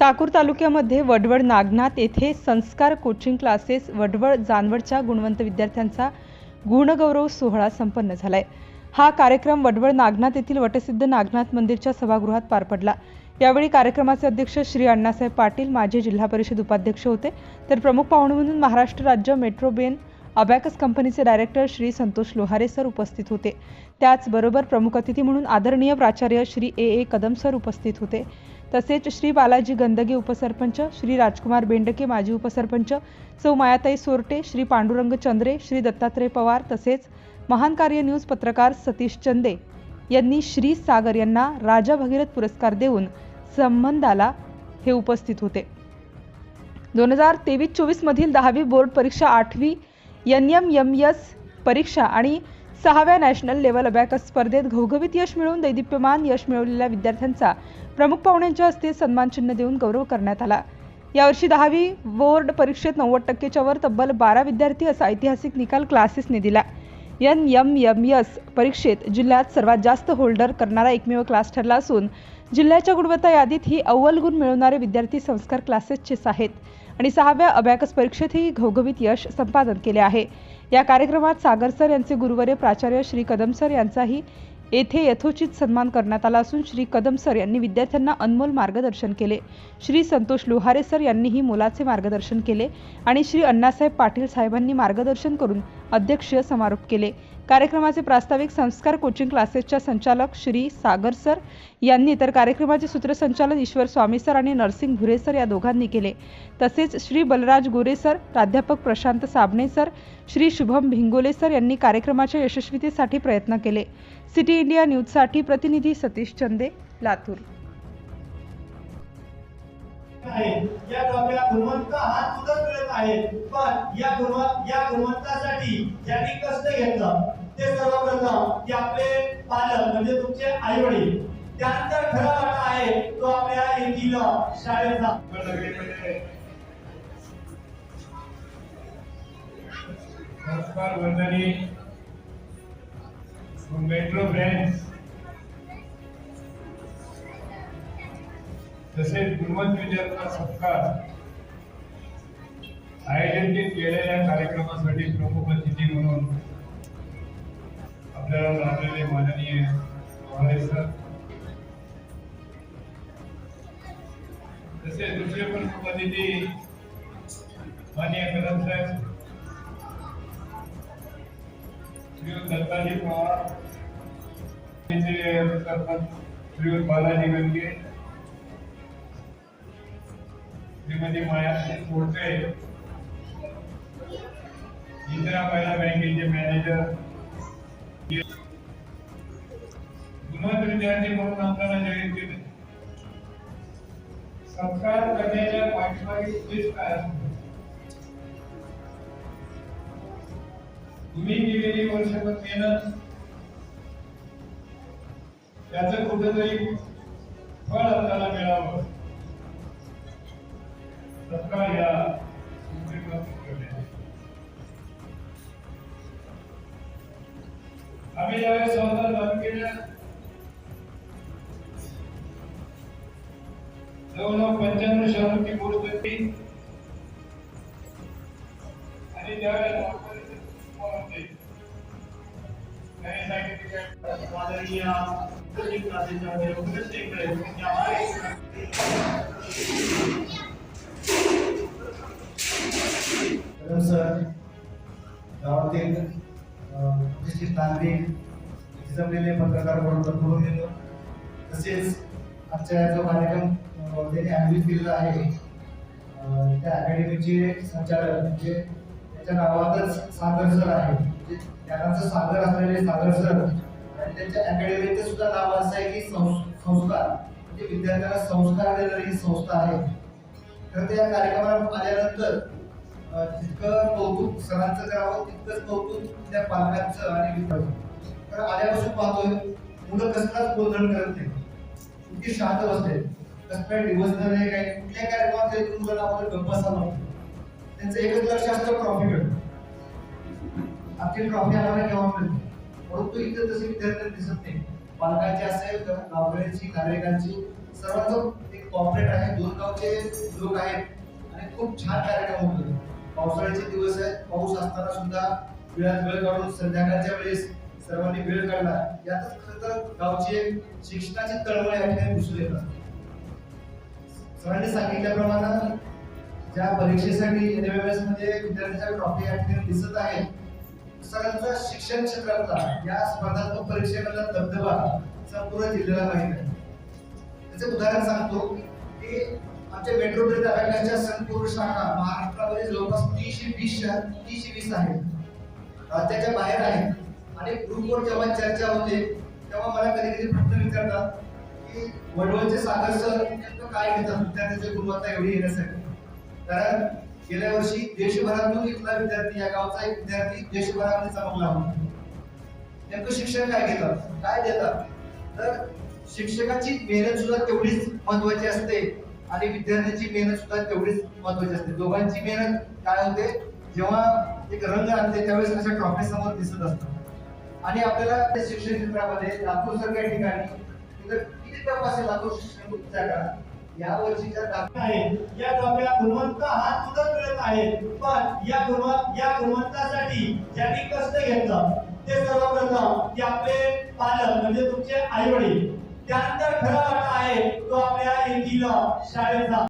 चाकूर तालुक्यामध्ये वडवड नागनाथ येथे संस्कार कोचिंग क्लासेस वडवड जानवडच्या गुणवंत विद्यार्थ्यांचा गुणगौरव सोहळा संपन्न झालाय. हा कार्यक्रम वडवड नागनाथ येथील वटसिद्ध नागनाथ मंदिरच्या सभागृहात पार पडला. यावेळी कार्यक्रमाचे अध्यक्ष श्री अण्णासाहेब पाटील माजी जिल्हा परिषद उपाध्यक्ष होते. तर प्रमुख पाहुणे म्हणून महाराष्ट्र राज्य मेट्रो बेन अबॅकस कंपनीचे डायरेक्टर श्री संतोष लोहारे सर उपस्थित होते. त्याचबरोबर प्रमुख अतिथी म्हणून आदरणीय प्राचार्य Shri A. A. Kadam sir उपस्थित होते. तसेच श्री बालाजी गंदगे उपसरपंच श्री राजकुमार बेंडके माजी उपसरपंच सौ मायाताई सोरटे श्री पांडुरंग चंद्रे श्री दत्तात्रय पवार तसेच महान कार्य न्यूज पत्रकार सतीश चंदे यांनी श्री सागर यांना राजा भगीरथ पुरस्कार देऊन संबंधाला हे उपस्थित होते. दोन हजार तेवीस चोवीसमधील दहावी बोर्ड परीक्षा आठवी एन एम एम एस परीक्षा आणि सहाव्या नॅशनल लेवल अबॅकस स्पर्धेत घवघवीत यश मिळवून दैदिप्यमान यश मिळवलेल्या विद्यार्थ्यांचा प्रमुख पाहुण्यांच्या हस्ते सन्मानचिन्ह देऊन गौरव करण्यात आला. यावर्षी दहावी बोर्ड परीक्षेत नव्वद टक्केच्या वर तब्बल बारा विद्यार्थी असा ऐतिहासिक निकाल क्लासेसने दिला. एन एम एम एस परीक्षेत जिल्ह्यात सर्वात जास्त होल्डर करणारा एकमेव क्लास ठरला असून जिल्ह्याच्या गुणवत्ता यादीत ही अव्वल गुण मिळवणारे विद्यार्थी संस्कार क्लासेसचेच आहेत. आणि सहाव्या अबॅकस परीक्षेतही घवघवीत यश संपादन केले आहे. या कार्यक्रमात सागर सर यांचे गुरुवरे प्राचार्य श्री कदम सर यांचाही येथे यथोचित सन्मान करण्यात आला असून श्री कदम सर यांनी विद्यार्थ्यांना अनमोल मार्गदर्शन केले. श्री संतोष लोहारे सर यांनीही मोलाचे मार्गदर्शन केले आणि श्री अण्णासाहेब पाटील साहेबांनी मार्गदर्शन करून अध्यक्षीय समारोप केले. कार्यक्रमाचे प्रास्ताविक संस्कार कोचिंग क्लासेसच्या संचालक श्री सागर सर यांनी तर कार्यक्रमाचे सूत्रसंचालन ईश्वर स्वामी सर आणि नरसिंग भुरे सर या दोघांनी केले. तसेच श्री बलराज गोरे सर प्राध्यापक प्रशांत साबणे सर श्री शुभम भिंगोले सर यांनी कार्यक्रमाच्या यशस्वीतेसाठी प्रयत्न केले. सिटी इंडिया न्यूजसाठी प्रतिनिधी सतीश चंदे लातूर. आहे. या ट्रॉफीला गुणवंत हा सुद्धा मिळत आहे. पण या गुणवंत या गुणवंतासाठी ज्यांनी कष्ट घेतलं ते सर्वप्रथम की आपले पालक म्हणजे तुमचे आई वडील त्यानंतर खरा वाटा आहे तो आपल्या येथील शाळेचा नमस्कार वंदनी मेट्रो ब्रँच तसेच गुणवंत विद्यार्थ्यांचा सत्कार आयोजित केलेल्या कार्यक्रमासाठी प्रमुख अतिथी म्हणून आपल्याला लाभलेले माननीय पवारे सर. तसेच दुसरे प्रमुख अतिथी माननीय कदम साहेब. श्रीयुत दत्ताजी पवार. यांचे सरपंच श्रीयुत बालाजी गंगे. श्रीमती माया कोटके इंदिरा महिला बँकेचे मॅनेजर गुणवंत विद्यार्थी म्हणून आपल्याला जाहीर केले सत्कार करण्याच्या पाठीमागे उद्देश काय असतो? तुम्ही गेलेली वर्षभर मेहनत त्याच कुठेतरी फळ आपल्याला मिळावं. सत्कार या आम्ही ज्यावेळेस संस्था चालू केल्या जवळजवळ पंच्याण्णव शहरांची पोस्ट होती. आणि त्यावेळेस आपण प्रादेशिक काही सांगितले माननीय कोचिंग क्लासेसच्या मध्ये उपस्थित आहे. म्हणजे आम्हाला कदम सर गावातील अं, नागरिक जमलेले पत्रकार म्हणून भरपूर गेलो तसेच आमच्या जो कार्यक्रम त्यांनी आयोजित केलेला आहे त्या अकॅडमीचे संचालक म्हणजे त्याच्या नावातच सागर सर आहे. म्हणजे सागर असलेले सागर सर आणि त्यांच्या अकॅडमीचं सुद्धा नाव असं आहे की संस- संस्कार. म्हणजे विद्यार्थ्यांना संस्कार देणारी ही संस्था आहे. तर त्या कार्यक्रमाला आल्यानंतर जितकं कौतुक सरांचं करावं तितकंच कौतुक त्या पालकांचं आणि विद्यार्थ्यांचं तर आल्यापासून पाहतोय मुलं कसलाच गोंधळ करत नाही इतकी शांत बसते कसं काय दिवस नाही काय कुठल्या कार्यक्रमात तरी मुलांना आपण गप्प असावं त्यांचं एकच लक्ष असतं ट्रॉफीकडे. आपली ट्रॉफी आम्हाला केव्हा मिळते? परंतु इथं तसे विद्यार्थ्यांना दिसत नाही पालकांची असेल तर गावकऱ्यांची नागरिकांची सर्वांचं एक कॉपरेट आहे. दोन गावचे लोक आहेत. आणि खूप छान कार्यक्रम होतो. पावसाळ्याचे दिवस आहेत. पाऊस असताना सुद्धा वेळात वेळ काढून संध्याकाळच्या वेळेस सर्वांनी वेळ काढला. यातच खरं तर गावची एक शिक्षणाची तळमळ या ठिकाणी दिसून येतात सरांनी सांगितल्याप्रमाणे ज्या परीक्षेसाठी एनएमएसमध्ये विद्यार्थ्यांच्या ट्रॉफी या ठिकाणी दिसत आहे सरांचा शिक्षण क्षेत्रातला या स्पर्धात्मक परीक्षेमधला दबदबा संपूर्ण जिल्ह्याला माहीत आहे. त्याचे उदाहरण सांगतो की आमच्या मेट्रो मेट्रोपॉलिटन अभ्यासाच्या संपूर्ण शाखा महाराष्ट्र महाराष्ट्रामध्ये जवळपास तीनशे वीस शा- तीनशे वीस आहेत. राज्याच्या बाहेर आहेत. आणि ग्रुपवर जेव्हा चर्चा होते तेव्हा मला कधी कधी प्रश्न विचारतात की वडवळचे सागर सर नेमकं काय घेतात? विद्यार्थ्यांची गुणवत्ता एवढी येण्यासाठी. कारण गेल्या वर्षी देशभरातून इथला विद्यार्थी. या गावचा एक विद्यार्थी देशभरामध्ये चमकला होता. नेमकं शिक्षण काय घेतात? काय देतात? तर शिक्षकाची मेहनत सुद्धा तेवढीच महत्वाची असते. आणि विद्यार्थ्यांची मेहनत सुद्धा तेवढीच महत्वाची असते. दोघांची मेहनत काय होते? जेव्हा एक रंग आणते त्यावेळेस अशा ट्रॉफी समोर दिसत असतात. आणि आपल्याला त्या शिक्षण क्षेत्रामध्ये लातूर सारख्या ठिकाणी किती टप असेल लातूर शिक्षण जागा या वर्षीच्या दाखव्या आहेत या ट्रॉफिया गुणवंत हात सुद्धा मिळत आहेत पण या गुणवंत या गुणवंतासाठी ज्यांनी कष्ट घेतलं ते सर्वप्रथम की आपले पालक म्हणजे तुमचे आई वडील त्यानंतर खरा वाटा आहे तो आपल्या येथील शाळेचा